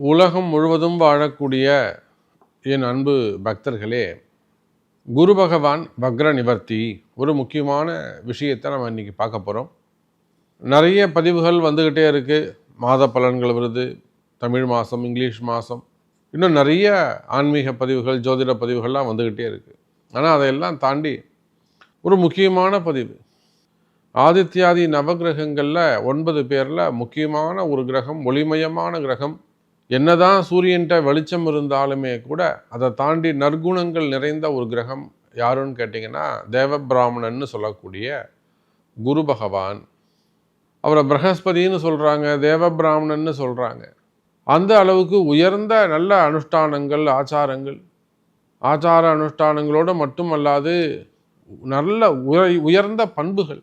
உலகம் முழுவதும் வாழக்கூடிய என் அன்பு பக்தர்களே குரு பகவான் வக்ர நிவர்த்தி ஒரு முக்கியமான விஷயத்தை நம்ம இன்றைக்கி பார்க்க போகிறோம் நிறைய பதிவுகள் வந்துக்கிட்டே இருக்குது மாத பலன்கள் வருது தமிழ் மாதம் இங்கிலீஷ் மாதம் இன்னும் நிறைய ஆன்மீக பதிவுகள் ஜோதிட பதிவுகள்லாம் வந்துக்கிட்டே இருக்குது ஆனால் அதையெல்லாம் தாண்டி ஒரு முக்கியமான பதிவு. ஆதித்யாதி நவகிரகங்களில் ஒன்பது பேரில் முக்கியமான ஒரு கிரகம் ஒளிமயமான கிரகம் என்னதான் சூரியன்ட்ட வெளிச்சம் இருந்தாலுமே கூட அதை தாண்டி நற்குணங்கள் நிறைந்த ஒரு கிரகம் யாருன்னு கேட்டிங்கன்னா தேவபிராமணன்னு சொல்லக்கூடிய குரு பகவான். அவரை பிரகஸ்பதின்னு சொல்கிறாங்க தேவபிராமணன்னு சொல்கிறாங்க அந்த அளவுக்கு உயர்ந்த நல்ல அனுஷ்டானங்கள் ஆச்சாரங்கள். ஆச்சார அனுஷ்டானங்களோடு மட்டுமல்லாது நல்ல உயர்ந்த பண்புகள்.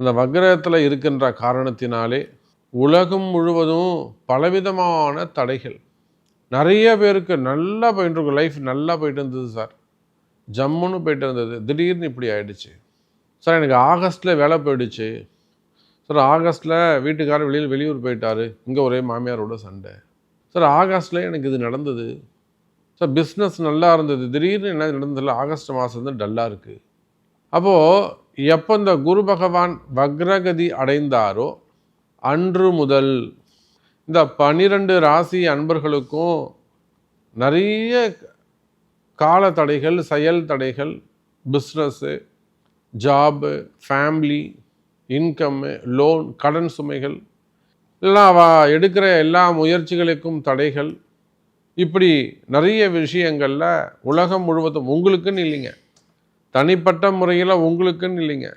அந்த வக்ரத்தில் இருக்கின்ற காரணத்தினாலே உலகம் முழுவதும் பலவிதமான தடைகள். நிறைய பேருக்கு நல்லா போயிட்டு இருக்கும் லைஃப் நல்லா போயிட்டு இருந்தது சார் ஜம்முன்னு போயிட்டு இருந்தது. திடீர்னு இப்படி ஆயிடுச்சு. சார் எனக்கு ஆகஸ்ட்டில் வேலை போயிடுச்சு. சார் ஆகஸ்ட்டில் வீட்டுக்காரர் வெளியில் வெளியூர் போயிட்டார். இங்கே ஒரே மாமியாரோட சண்டை. சார் ஆகஸ்ட்டில் எனக்கு இது நடந்தது. சார் பிஸ்னஸ் நல்லா இருந்தது. திடீர்னு என்ன நடந்ததில்ல ஆகஸ்ட் மாதம் வந்து டல்லாக இருக்குது அப்போது எப்போ இந்த குரு பகவான் வக்ரகதி அடைந்தாரோ அன்று முதல் இந்த பனிரெண்டு ராசி அன்பர்களுக்கும் நிறைய கால தடைகள் செயல் தடைகள் business job family income loan கடன் சுமைகள் இல்லைனா அவ எடுக்கிற எல்லா முயற்சிகளுக்கும் தடைகள். இப்படி நிறைய விஷயங்களில் உலகம் முழுவதும் உங்களுக்குன்னு இல்லைங்க. தனிப்பட்ட முறையில் உங்களுக்குன்னு இல்லைங்க.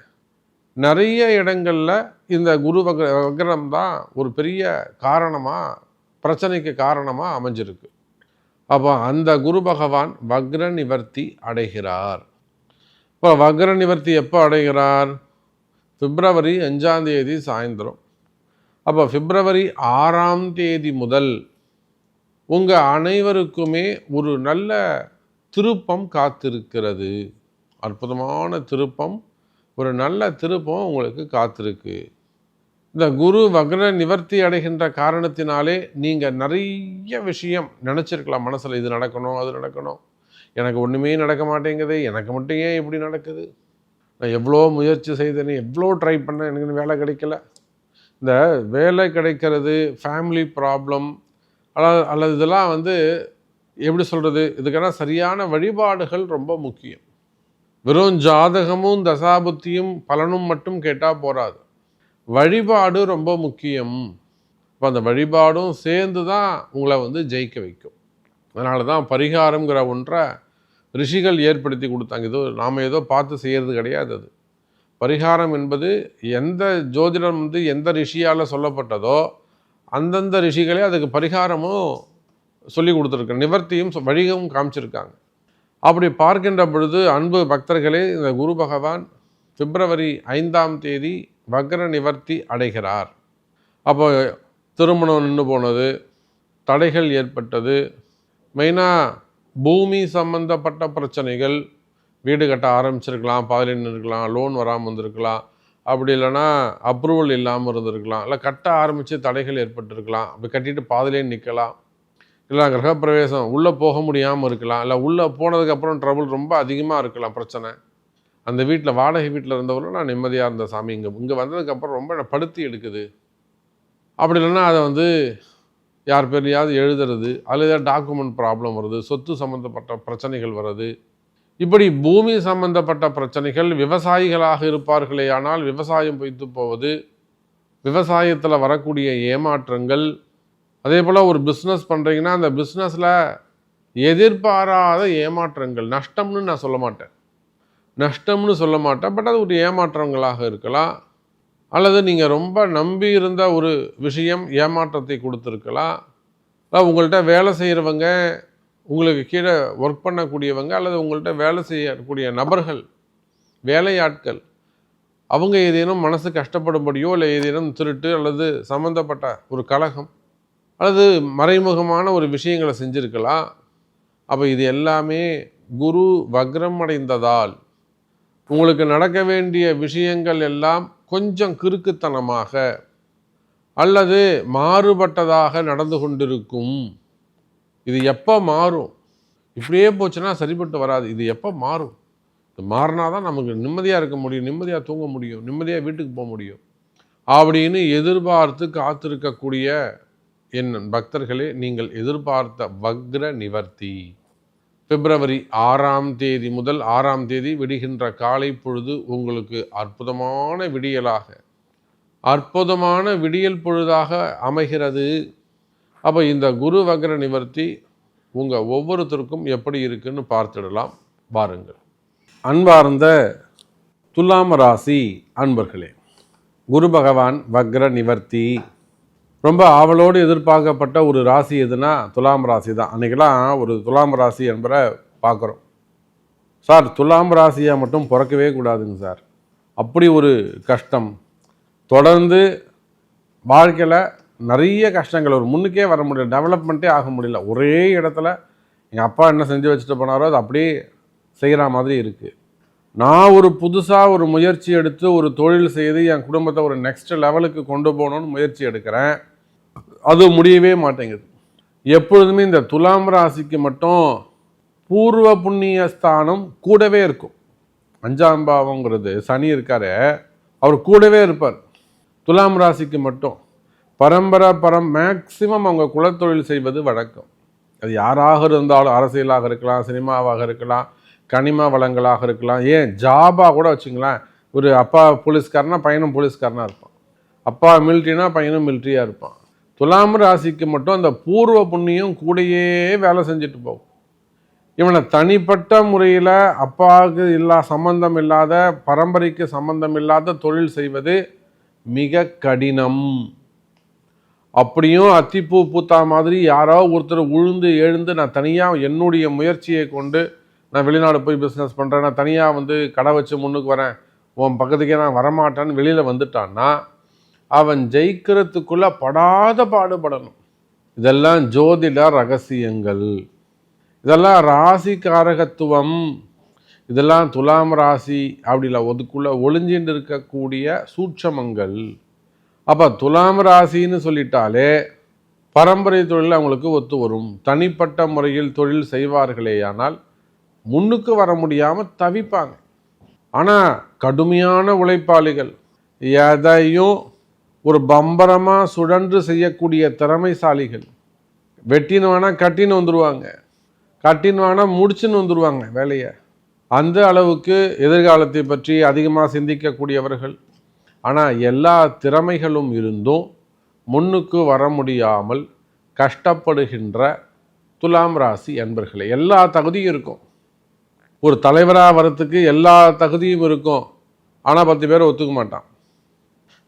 நிறைய இடங்களில் இந்த குரு வக வக்ரம் தான் ஒரு பெரிய காரணமாக பிரச்சனைக்கு காரணமாக அமைஞ்சிருக்கு. அப்போ அந்த குரு பகவான் வக்ர நிவர்த்தி அடைகிறார். இப்போ வக்ர நிவர்த்தி எப்போ அடைகிறார்? பிப்ரவரி அஞ்சாம் தேதி சாயந்தரம். அப்போ பிப்ரவரி ஆறாம் தேதி முதல் உங்கள் அனைவருக்குமே ஒரு நல்ல திருப்பம் காத்திருக்கிறது. அற்புதமான திருப்பம். ஒரு நல்ல திருப்பம் உங்களுக்கு காத்திருக்கு. இந்த குரு வக்ர நிவர்த்தி அடைகின்ற காரணத்தினாலே நீங்கள் நிறைய விஷயம் நினச்சிருக்கலாம். மனசில் இது நடக்கணும் அது நடக்கணும். எனக்கு ஒன்றுமே நடக்க மாட்டேங்குது. எனக்கு மட்டும் ஏன் இப்படி நடக்குது? நான் எவ்வளோ முயற்சி செய்தேன் எவ்வளோ ட்ரை பண்ணேன் எனக்கு வேலை கிடைக்கல. இந்த வேலை கிடைக்கிறது ஃபேமிலி ப்ராப்ளம் அல்லது அல்லது இதெல்லாம் வந்து எப்படி சொல்கிறது இதுக்கெல்லாம் சரியான வழிபாடுகள் ரொம்ப முக்கியம். வெறும் ஜாதகமும் தசாபுத்தியும் பலனும் மட்டும் கேட்டால் போகாது வழிபாடு ரொம்ப முக்கியம். இப்போ அந்த வழிபாடும் சேர்ந்து தான் உங்களை வந்து ஜெயிக்க வைக்கும். அதனால தான் பரிகாரங்கிற ஒன்றை ரிஷிகள் ஏற்படுத்தி கொடுத்தாங்க. ஏதோ நாம் ஏதோ பார்த்து செய்கிறது கிடையாது அது. பரிகாரம் என்பது எந்த ஜோதிடம் வந்து எந்த ரிஷியால் சொல்லப்பட்டதோ அந்தந்த ரிஷிகளே அதுக்கு பரிகாரமும் சொல்லி கொடுத்துருக்கு நிவர்த்தியும் வழிகவும் காமிச்சிருக்காங்க. அப்படி பார்க்கின்ற பொழுது அன்பு பக்தர்களே இந்த குரு பகவான் பிப்ரவரி ஐந்தாம் தேதி வக்ர நிவர்த்தி அடைகிறார். அப்போ திருமணம் நின்று போனது தடைகள் ஏற்பட்டது. மெயினாக பூமி சம்பந்தப்பட்ட பிரச்சனைகள் வீடு கட்ட ஆரம்பிச்சிருக்கலாம் பாதியில் இருக்கலாம் லோன் வராமல் வந்திருக்கலாம். அப்படி இல்லைன்னா அப்ரூவல் இல்லாமல் இருந்திருக்கலாம். இல்லை கட்ட ஆரம்பித்து தடைகள் ஏற்பட்டிருக்கலாம். அப்படி கட்டிட்டு பாதிலே நிற்கலாம். இல்லை கிரகப்பிரவேசம். உள்ளே போக முடியாமல் இருக்கலாம். இல்லை உள்ளே போனதுக்கப்புறம் ட்ரபுள் ரொம்ப அதிகமாக இருக்கலாம் பிரச்சனை. அந்த வீட்டில் வாடகை வீட்டில் இருந்தவரை நான் நிம்மதியாக இருந்த சாமி இங்கே இங்கே வந்ததுக்கப்புறம் ரொம்ப படுத்தி எடுக்குது. அப்படி இல்லைன்னா அதை வந்து யார் பேர்லையாவது எழுதுறது அதில் ஏதாவது டாக்குமெண்ட் ப்ராப்ளம் வருது சொத்து சம்மந்தப்பட்ட பிரச்சனைகள் வருது இப்படி பூமி சம்பந்தப்பட்ட பிரச்சனைகள் விவசாயிகளாக இருப்பார்களே ஆனால் விவசாயம் பொய்த்து போவது விவசாயத்தில் வரக்கூடிய ஏமாற்றங்கள் அதே போல் ஒரு பிஸ்னஸ் பண்ணுறீங்கன்னா அந்த பிஸ்னஸில் எதிர்பாராத ஏமாற்றங்கள். நஷ்டம்னு நான் சொல்ல மாட்டேன். நஷ்டம்னு சொல்ல மாட்டேன். பட் அது ஒரு ஏமாற்றங்களாக இருக்கலாம். அல்லது நீங்கள் ரொம்ப நம்பி இருந்த ஒரு விஷயம் ஏமாற்றத்தை கொடுத்துருக்கலாம். உங்கள்கிட்ட வேலை செய்கிறவங்க உங்களுக்கு கீழே ஒர்க் பண்ணக்கூடியவங்க அல்லது உங்கள்கிட்ட வேலை செய்யக்கூடிய நபர்கள் வேலையாட்கள் அவங்க ஏதேனும் மனசு கஷ்டப்படும்படியோ இல்லை ஏதேனும் திருட்டு அல்லது சம்மந்தப்பட்ட ஒரு கழகம் அல்லது மறைமுகமான ஒரு விஷயங்களை செஞ்சுருக்கலாம். அப்போ இது எல்லாமே குரு வக்ரம் அடைந்ததால் உங்களுக்கு நடக்க வேண்டிய விஷயங்கள் எல்லாம் கொஞ்சம் கிறுக்குத்தனமாக அல்லது மாறுபட்டதாக நடந்து கொண்டிருக்கும். இது எப்போ மாறும்? இப்படியே போச்சுன்னா சரிப்பட்டு வராது. இது எப்போ மாறும்? இது மாறினா தான் நமக்கு நிம்மதியாக இருக்க முடியும். நிம்மதியாக தூங்க முடியும். நிம்மதியாக வீட்டுக்கு போக முடியும். அப்படின்னு எதிர்பார்த்து காத்திருக்கக்கூடிய என் பக்தர்களே நீங்கள் எதிர்பார்த்த வக்ர நிவர்த்தி. பிப்ரவரி ஆறாம் தேதி முதல் ஆறாம் தேதி விடுகின்ற காலை பொழுது உங்களுக்கு அற்புதமான விடியலாக அற்புதமான விடியல் பொழுதாக அமைகிறது. அப்போ இந்த குரு வக்ர நிவர்த்தி உங்கள் ஒவ்வொருத்தருக்கும் எப்படி இருக்குன்னு பார்த்துடலாம். பாருங்கள் அன்பார்ந்த துலாம ராசி அன்பர்களே குரு பகவான் வக்ர நிவர்த்தி. ரொம்ப ஆவலோடு எதிர்பார்க்கப்பட்ட ஒரு ராசி எதுனா துலாம் ராசி தான். அன்றைக்கெல்லாம் ஒரு துலாம் ராசி என்பதை பார்க்குறோம். சார் துலாம் ராசியாக மட்டும் பிறக்கவே கூடாதுங்க சார். அப்படி ஒரு கஷ்டம். தொடர்ந்து வாழ்க்கையில் நிறைய கஷ்டங்கள் ஒரு முன்னுக்கே வர முடியல. டெவலப்மெண்ட்டே ஆக முடியல. ஒரே இடத்துல எங்கள் அப்பா என்ன செஞ்சு வச்சுட்டு போனாரோ அது அப்படியே செய்கிற மாதிரி இருக்குது நான் ஒரு புதுசாக ஒரு முயற்சி எடுத்து ஒரு தொழில் செய்து என் குடும்பத்தை ஒரு நெக்ஸ்ட் லெவலுக்கு கொண்டு போகணும்னு முயற்சி எடுக்கிறேன். அது முடியவே மாட்டேங்குது. எப்பொழுதுமே இந்த துலாம் ராசிக்கு மட்டும் பூர்வ புண்ணிய ஸ்தானம் கூடவே இருக்கும். அஞ்சாம் பாவங்கிறது சனி இருக்காரு அவர் கூடவே இருப்பார். துலாம் ராசிக்கு மட்டும். பரம்பரை பரம் மேக்சிமம் அவங்க குலத்தொழில் செய்வது வழக்கம். அது யாராக இருந்தாலும் அரசியலாக இருக்கலாம் சினிமாவாக இருக்கலாம் கனிம வளங்களாக இருக்கலாம். ஏன்? ஜாபாக கூட வச்சுங்களேன். ஒரு அப்பா போலீஸ்காரனா பையனும் போலீஸ்காரனாக இருப்பான். அப்பா மிலிட்ரினா பையனும் மிலிட்ரியாக இருப்பான். துலாம் ராசிக்கு மட்டும் அந்த பூர்வ புண்ணியம் கூடையே வேலை செஞ்சுட்டு போகும். இவனை தனிப்பட்ட முறையில் அப்பாவுக்கு இல்லா சம்பந்தம் இல்லாத பரம்பரைக்கு சம்பந்தம் இல்லாத தொழில் செய்வது மிக கடினம். அப்படியும் அத்திப்பூ பூத்தா மாதிரி யாரோ ஒருத்தர் உழுந்து எழுந்து நான் தனியாக என்னுடைய முயற்சியை கொண்டு நான் வெளிநாடு போய் பிஸ்னஸ் பண்ணுறேன் நான் தனியாக வந்து கடை வச்சு முன்னுக்கு வரேன். உன் பக்கத்துக்கே நான் வரமாட்டேன்னு வெளியில் வந்துட்டான்னா அவன் ஜெயிக்கிறதுக்குள்ளே படாத பாடுபடணும். இதெல்லாம் ஜோதிட ரகசியங்கள். இதெல்லாம் ராசி காரகத்துவம் இதெல்லாம் துலாம் ராசி அப்படில ஒதுக்குள்ளே ஒளிஞ்சின்னு இருக்கக்கூடிய சூட்சமங்கள். அப்போ துலாம் ராசின்னு சொல்லிட்டாலே பரம்பரை தொழில் அவங்களுக்கு ஒத்து வரும். தனிப்பட்ட முறையில் தொழில் செய்வார்களேயானால் முன்னுக்கு வர முடியாமல் தவிப்பாங்க. ஆனால் கடுமையான உழைப்பாளிகள் எதையும் ஒரு பம்பரமாக சுழன்று செய்யக்கூடிய திறமைசாலிகள். வெட்டின்னு வேணால் கட்டின்னு வந்துடுவாங்க கட்டின்னு வேணால் முடிச்சுன்னு வந்துடுவாங்க வேலையை. அந்த அளவுக்கு எதிர்காலத்தை பற்றி அதிகமாக சிந்திக்கக்கூடியவர்கள். ஆனால் எல்லா திறமைகளும் இருந்தும் முன்னுக்கு வர முடியாமல் கஷ்டப்படுகின்ற துலாம் ராசி அன்பர்களே எல்லா தகுதியும் இருக்கும். ஒரு தலைவராக வரத்துக்கு எல்லா தகுதியும் இருக்கும். ஆனால் பத்து பேர் ஒத்துக்க மாட்டான்.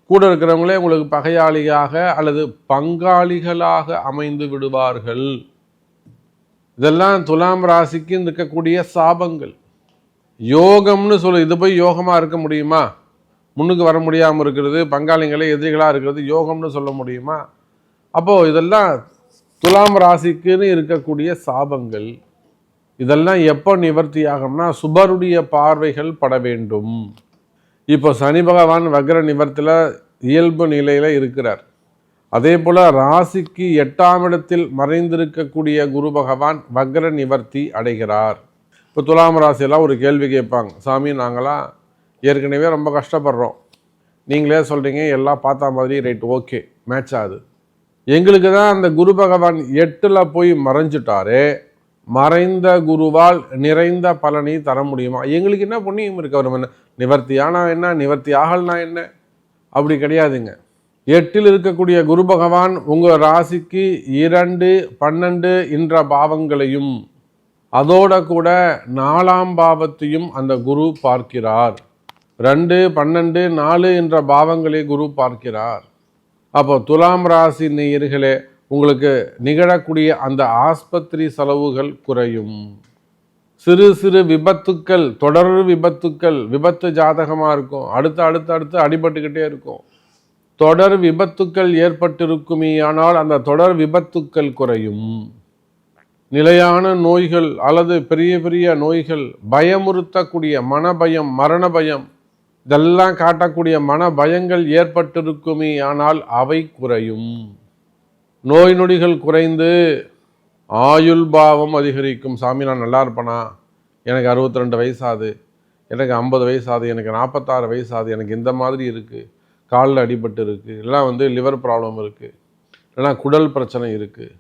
கூட இருக்கிறவங்களே உங்களுக்கு பகையாளியாக அல்லது பங்காளிகளாக அமைந்து விடுவார்கள். இதெல்லாம் துலாம் ராசிக்கு இருக்கக்கூடிய சாபங்கள். யோகம்னு சொல்லு இது போய் யோகமாக இருக்க முடியுமா? முன்னுக்கு வர முடியாமல் இருக்கிறது பங்காளிகளே எதிரிகளாக இருக்கிறது யோகம்னு சொல்ல முடியுமா? அப்போது இதெல்லாம் துலாம் ராசிக்குன்னு இருக்கக்கூடிய சாபங்கள். இதெல்லாம் எப்போ நிவர்த்தி ஆகும்னா சுபருடைய பார்வைகள் பட வேண்டும். இப்போ சனி பகவான் வக்ர நிவர்த்தியில் இயல்பு நிலையில் இருக்கிறார். அதே போல் ராசிக்கு எட்டாம் இடத்தில் மறைந்திருக்கக்கூடிய குரு பகவான் வக்ர நிவர்த்தி அடைகிறார். இப்போ துலாம் ராசியெல்லாம் ஒரு கேள்வி கேட்பாங்க சாமி நாங்களாம் ஏற்கனவே ரொம்ப கஷ்டப்படுறோம். நீங்களே சொல்கிறீங்க எல்லாம் பார்த்தா மாதிரி ரைட் ஓகே மேட்ச் ஆகுது. எங்களுக்கு தான் அந்த குரு பகவான் எட்டில் போய் மறைஞ்சிட்டாரே. மறைந்த குருவால் நிறைந்த பலனை தர முடியுமா? எங்களுக்கு என்ன புண்ணியம் இருக்கு? அவர் என்ன நிவர்த்தியானா என்ன? நிவர்த்தி ஆகல்னா என்ன? அப்படி கிடையாதுங்க. எட்டில் இருக்கக்கூடிய குரு பகவான் உங்கள் ராசிக்கு இரண்டு பன்னெண்டு என்ற பாவங்களையும் அதோட கூட நாலாம் பாவத்தையும் அந்த குரு பார்க்கிறார். ரெண்டு பன்னெண்டு நாலு என்ற பாவங்களை குரு பார்க்கிறார். அப்போ துலாம் ராசி நேயர்களே உங்களுக்கு நிகழக்கூடிய அந்த ஆஸ்பத்திரி செலவுகள் குறையும். சிறு சிறு விபத்துக்கள் தொடர் விபத்துக்கள் விபத்து ஜாதகமாக இருக்கும். அடுத்து அடுத்து அடுத்து அடிபட்டுக்கிட்டே இருக்கும். தொடர் விபத்துக்கள் ஏற்பட்டிருக்குமே ஆனால் அந்த தொடர் விபத்துக்கள் குறையும். நிலையான நோய்கள் அல்லது பெரிய பெரிய நோய்கள் பயமுறுத்தக்கூடிய மனபயம் மரண பயம் இதெல்லாம் காட்டக்கூடிய மன பயங்கள் ஏற்பட்டிருக்குமே ஆனால் அவை குறையும். நோய் நொடிகள் குறைந்து ஆயுள் பாவம் அதிகரிக்கும். சாமி நான் நல்லா இருப்பேனா? எனக்கு அறுபத்தி ரெண்டு வயசாது. எனக்கு ஐம்பது வயசாது. எனக்கு நாற்பத்தாறு வயசாது. எனக்கு இந்த மாதிரி இருக்குது காலில் அடிபட்டு இருக்குது எல்லாம் வந்து லிவர் ப்ராப்ளம் இருக்குது இல்லைனா குடல் பிரச்சனை இருக்குது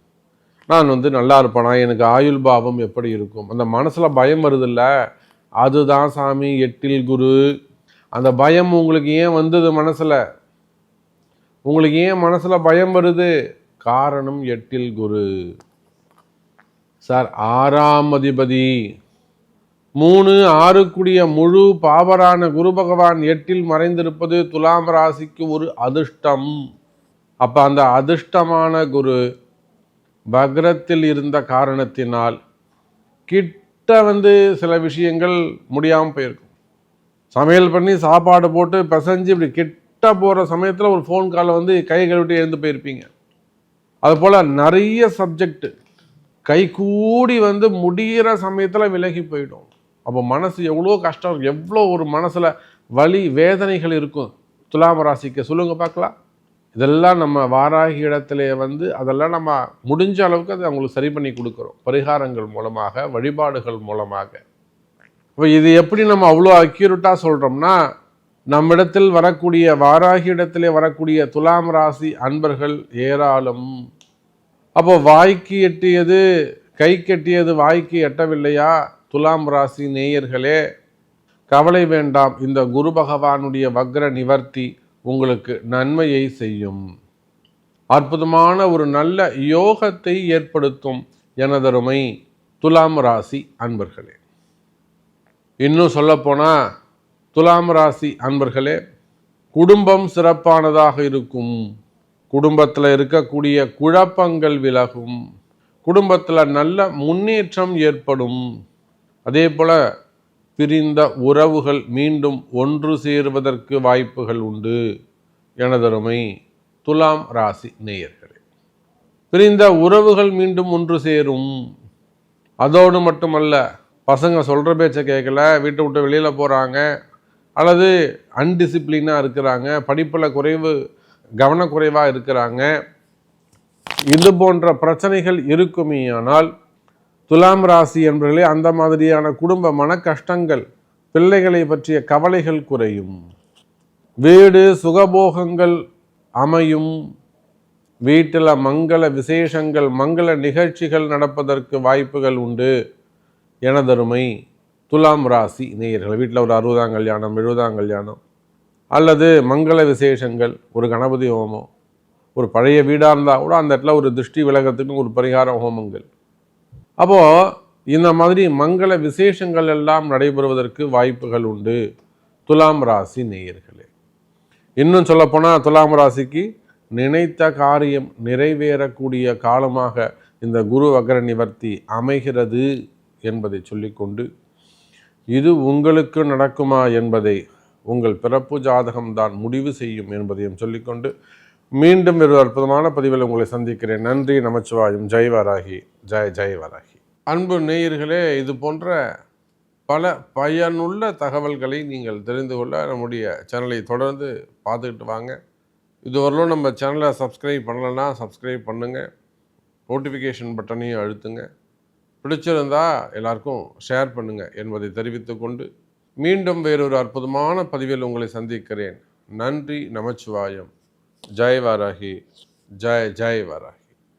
நான் வந்து நல்லா இருப்பேனா? எனக்கு ஆயுள் பாவம் எப்படி இருக்கும்? அந்த மனசில் பயம் வருதில்ல? அதுதான் சாமி எட்டில் குரு. அந்த பயம் உங்களுக்கு ஏன் வந்தது மனசில்? உங்களுக்கு ஏன் மனசில் பயம் வருது? காரணம் எட்டில் குரு. சார் ஆறாம் அதிபதி மூணு ஆறுக்குடிய முழு பாவரான குரு பகவான் எட்டில் மறைந்திருப்பது துலாம் ராசிக்கு ஒரு அதிர்ஷ்டம். அப்போ அந்த அதிர்ஷ்டமான குரு பக்ரத்தில் இருந்த காரணத்தினால் கிட்ட வந்து சில விஷயங்கள் முடியாமல் போயிருக்கும். சமையல் பண்ணி சாப்பாடு போட்டு பிசைஞ்சு இப்படி கிட்ட போகிற சமயத்தில் ஒரு ஃபோன் காலை வந்து கை கழுவிட்டு எழுந்து போயிருப்பீங்க. அதுபோல் நிறைய சப்ஜெக்ட் கை கூடி வந்து முடிகிற சமயத்தில் விலகி போயிடும். அப்போ மனசு எவ்வளோ கஷ்டம் எவ்வளோ ஒரு மனசில் வலி வேதனைகள் இருக்கும். துலாம் ராசிக்கு சொல்லுங்கள் பார்க்கலாம். இதெல்லாம் நம்ம வாராகி இடத்துல வந்து அதெல்லாம் நம்ம முடிஞ்ச அளவுக்கு அதை அவங்களுக்கு சரி பண்ணி கொடுக்குறோம். பரிகாரங்கள் மூலமாக வழிபாடுகள் மூலமாக. இப்போ இது எப்படி நம்ம அவ்வளோ அக்யூரட்டாக சொல்கிறோம்னா நம்மிடத்தில் வரக்கூடிய வாராகி இடத்திலே வரக்கூடிய துலாம் ராசி அன்பர்கள் ஏராளம். அப்போ வாய்க்கு எட்டியது கை கட்டியது வாய்க்கு எட்டவில்லையா? துலாம் ராசி நேயர்களே கவலை வேண்டாம். இந்த குரு பகவானுடைய வக்ர நிவர்த்தி உங்களுக்கு நன்மையை செய்யும். அற்புதமான ஒரு நல்ல யோகத்தை ஏற்படுத்தும் எனதருமை துலாம் ராசி அன்பர்களே. இன்னும் சொல்லப்போனால் துலாம் ராசி அன்பர்களே குடும்பம் சிறப்பானதாக இருக்கும். குடும்பத்தில் இருக்கக்கூடிய குழப்பங்கள் விலகும். குடும்பத்தில் நல்ல முன்னேற்றம் ஏற்படும். அதே போல் பிரிந்த உறவுகள் மீண்டும் ஒன்று சேருவதற்கு வாய்ப்புகள் உண்டு. எனதருமை துலாம் ராசி நேயர்களே பிரிந்த உறவுகள் மீண்டும் ஒன்று சேரும். அதோடு மட்டுமல்ல பசங்க சொல்கிற பேச்சை கேட்கல வீட்டை விட்டு வெளியில் போகிறாங்க அல்லது அன்டிசிப்ளினாக இருக்கிறாங்க படிப்பில் குறைவு கவனக்குறைவாக இருக்கிறாங்க. இது போன்ற பிரச்சனைகள் இருக்குமே ஆனால் துலாம் ராசி என்பவர்களே அந்த மாதிரியான குடும்ப மன கஷ்டங்கள் பிள்ளைகளை பற்றிய கவலைகள் குறையும். வீடு சுகபோகங்கள் அமையும். வீட்டில் மங்கள விசேஷங்கள் மங்கள நிகழ்ச்சிகள் நடப்பதற்கு வாய்ப்புகள் உண்டு. எனதருமை. துலாம் ராசி நேயர்கள் வீட்டில் ஒரு அறுபதாம் கல்யாணம் எழுபதாம் கல்யாணம் அல்லது மங்கள விசேஷங்கள் ஒரு கணபதி ஹோமம் ஒரு பழைய வீடாக இருந்தால் கூட அந்த இடத்துல ஒரு திருஷ்டி விலகத்துக்கும் ஒரு பரிகார ஹோமங்கள். அப்போது இந்த மாதிரி மங்கள விசேஷங்கள் எல்லாம் நடைபெறுவதற்கு வாய்ப்புகள் உண்டு துலாம் ராசி நேயர்களே. இன்னும் சொல்லப்போனால் துலாம் ராசிக்கு நினைத்த காரியம் நிறைவேறக்கூடிய காலமாக இந்த குரு வகர நிவர்த்தி அமைகிறது என்பதை சொல்லிக்கொண்டு இது உங்களுக்கு நடக்குமா என்பதை உங்கள் பிறப்பு ஜாதகம்தான் முடிவு செய்யும் என்பதையும் சொல்லிக்கொண்டு மீண்டும் ஒரு அற்புதமான பதிவில் உங்களை சந்திக்கிறேன். நன்றி நமச்சிவாயும். ஜெய் வராகி. ஜெய் ஜெய் வராகி. அன்பு நேயர்களே இது போன்ற பல பயனுள்ள தகவல்களை நீங்கள் தெரிந்து கொள்ள நம்முடைய சேனலை தொடர்ந்து பார்த்துக்கிட்டு வாங்க. இதுவரையிலும் நம்ம சேனலை சப்ஸ்கிரைப் பண்ணலைன்னா சப்ஸ்கிரைப் பண்ணுங்கள் நோட்டிஃபிகேஷன் பட்டனையும் அழுத்துங்க. பிடிச்சிருந்தா எல்லாருக்கும் ஷேர் பண்ணுங்கள் என்பதை தெரிவித்துக்கொண்டு மீண்டும் வேறொரு அற்புதமான பதிவில் உங்களை சந்திக்கிறேன். நன்றி நமச்சிவாயம். ஜெய் வாராகி. ஜெய் ஜெய் வாராகி.